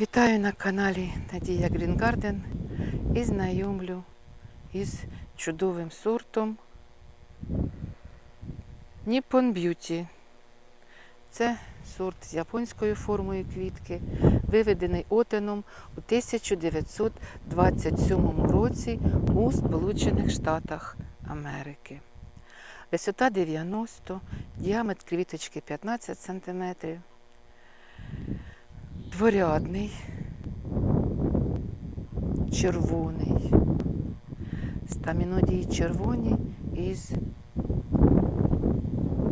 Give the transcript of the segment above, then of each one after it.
Вітаю на каналі Надія Грінгарден і знайомлю із чудовим сортом Nippon Beauty. Це сорт з японською формою квітки, виведений отеном у 1927 році у Сполучених Штатах Америки. Висота 90, діаметр квіточки 15 см, дворядний, червоний, стамінодії червоні із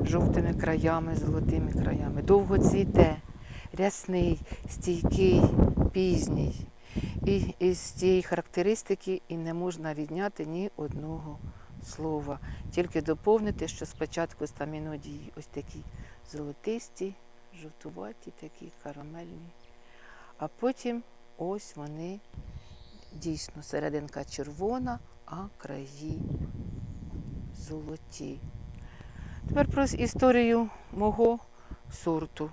жовтими краями, золотими краями. Довго цвіте, рясний, стійкий, пізній. І із цієї характеристики і не можна відняти ні одного слова. Тільки доповнити, що спочатку стамінодії ось такі золотисті, жовтуваті, такі карамельні. А потім ось вони дійсно серединка червона, а краї золоті. Тепер про історію мого сорту.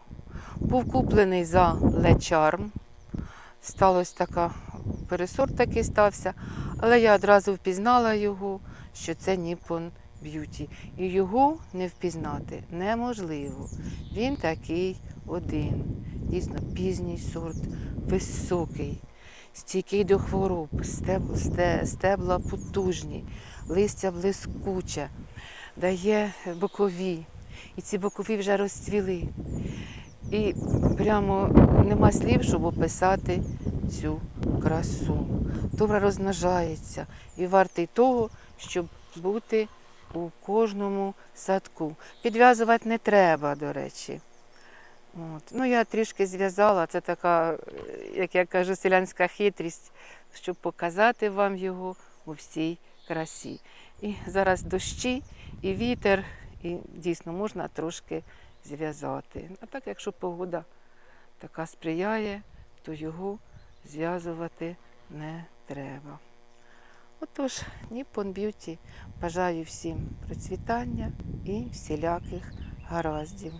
Був куплений за лечарм. Сталося така, пересорт такий стався, але я одразу впізнала його, що це Nippon Beauty. І його не впізнати неможливо. Він такий один. Дійсно, пізній сорт, високий, стійкий до хвороб, стеб- сте- стебла потужні, листя блискуче, дає бокові. І ці бокові вже розцвіли. І прямо нема слів, щоб описати цю красу. Добре розмножається і вартий того, щоб бути у кожному садку. Підв'язувати не треба, до речі. От. Ну, я трішки зв'язала, це така, е, як я кажу, селянська хитрість, щоб показати вам його у всій красі. І зараз дощі, і вітер, і дійсно можна трошки зв'язати. А так, якщо погода така сприяє, то його зв'язувати не треба. Отож, Nippon Beauty бажаю всім процвітання і всіляких гараздів.